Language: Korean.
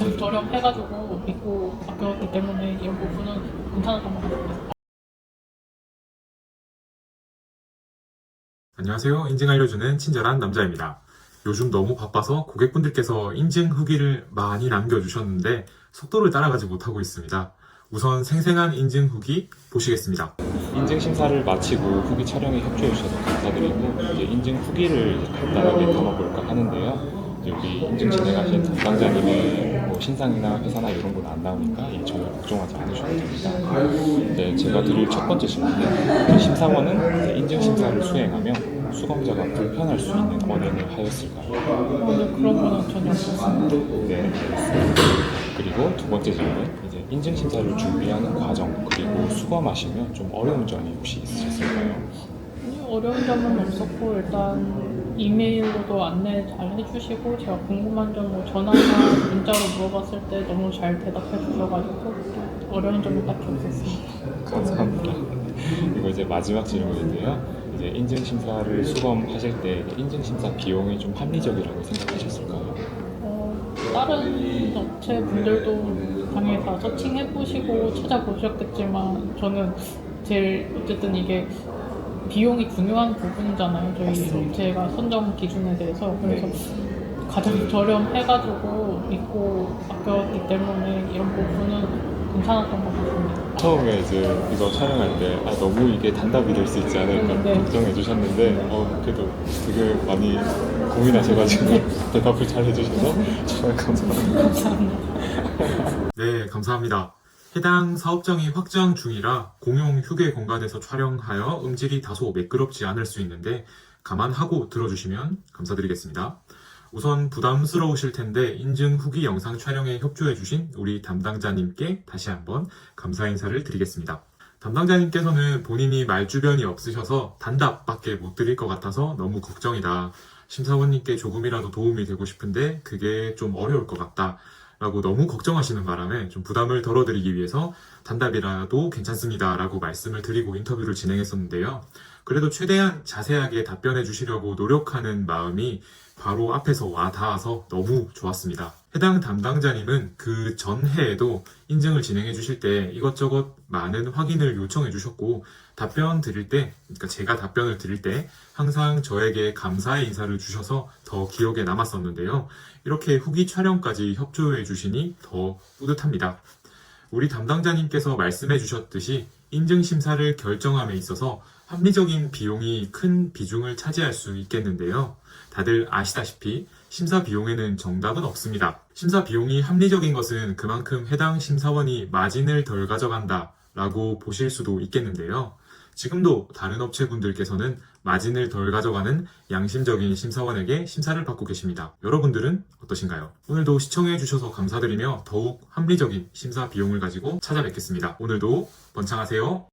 가장 저렴해가지고 믿고 맡겼기 때문에 이런 부분은 괜찮았던 것 같습니다. 안녕하세요. 인증 알려주는 친절한 남자입니다. 요즘 너무 바빠서 고객분들께서 인증 후기를 많이 남겨주셨는데 속도를 따라가지 못하고 있습니다. 우선 생생한 인증 후기 보시겠습니다. 인증 심사를 마치고 후기 촬영에 협조해 주셔서 감사드리고 이제 인증 후기를 간단하게 담아볼까 하는데요. 이제 우리 인증 진행하신 담당자님의 뭐 신상이나 회사나 이런 건 안 나오니까 이 전혀 걱정하지 않으셔도 됩니다. 네, 제가 드릴 첫 번째 질문은 심사원은 이제 인증 심사를 수행하면 수검자가 불편할 수 있는 언행을 하였을까요? 오늘 그런 거는 전혀 없었습니다. 네, 알겠습니다. 그리고 두 번째 질문, 이제 인증 심사를 준비하는 과정 그리고 수검하시면 좀 어려운 점이 혹시 있으셨을까요? 어려운 점은 없었고 일단 이메일로도 안내 잘 해주시고 제가 궁금한 점 뭐 전화나 문자로 물어봤을 때 너무 잘 대답해 주셔가지고 어려운 점은 딱히 없었습니다. 감사합니다. 그리고 이제 마지막 질문인데요. 이제 인증 심사를 수검하실 때 인증 심사 비용이 좀 합리적이라고 생각하셨을까요? 어, 다른 업체 분들도 당연히 다 서칭해 보시고 찾아보셨겠지만 저는 제일 어쨌든 이게 비용이 중요한 부분이잖아요. 저희. 업체가 선정 기준에 대해서 그래서 가장 저렴해가지고 믿고 맡겼기 때문에 이런 부분은 괜찮았던 것 같습니다. 처음에 이제 이거 촬영할 때 아, 너무 이게 단답이 될 수 있지 않을까 네. 걱정해 주셨는데 어, 그래도 되게 많이 고민하셔가지고 대답을 잘 해주셔서 정말. 감사합니다. 네, 감사합니다. 해당 사업장이 확장 중이라 공용 휴게 공간에서 촬영하여 음질이 다소 매끄럽지 않을 수 있는데 감안하고 들어주시면 감사드리겠습니다. 우선 부담스러우실 텐데 인증 후기 영상 촬영에 협조해주신 우리 담당자님께 다시 한번 감사 인사를 드리겠습니다. 담당자님께서는 본인이 말주변이 없으셔서 단답밖에 못 드릴 것 같아서 너무 걱정이다. 심사원님께 조금이라도 도움이 되고 싶은데 그게 좀 어려울 것 같다. 라고 너무 걱정하시는 바람에 좀 부담을 덜어드리기 위해서 단답이라도 괜찮습니다. 라고 말씀을 드리고 인터뷰를 진행했었는데요. 그래도 최대한 자세하게 답변해 주시려고 노력하는 마음이 바로 앞에서 와 닿아서 너무 좋았습니다. 해당 담당자님은 그 전해에도 인증을 진행해 주실 때 이것저것 많은 확인을 요청해 주셨고 답변 드릴 때, 그러니까 제가 답변을 드릴 때 항상 저에게 감사의 인사를 주셔서 더 기억에 남았었는데요. 이렇게 후기 촬영까지 협조해 주시니 더 뿌듯합니다. 우리 담당자님께서 말씀해 주셨듯이 인증 심사를 결정함에 있어서 합리적인 비용이 큰 비중을 차지할 수 있겠는데요. 다들 아시다시피 심사 비용에는 정답은 없습니다. 심사 비용이 합리적인 것은 그만큼 해당 심사원이 마진을 덜 가져간다 라고 보실 수도 있겠는데요. 지금도 다른 업체분들께서는 마진을 덜 가져가는 양심적인 심사원에게 심사를 받고 계십니다. 여러분들은 어떠신가요? 오늘도 시청해주셔서 감사드리며 더욱 합리적인 심사 비용을 가지고 찾아뵙겠습니다. 오늘도 번창하세요.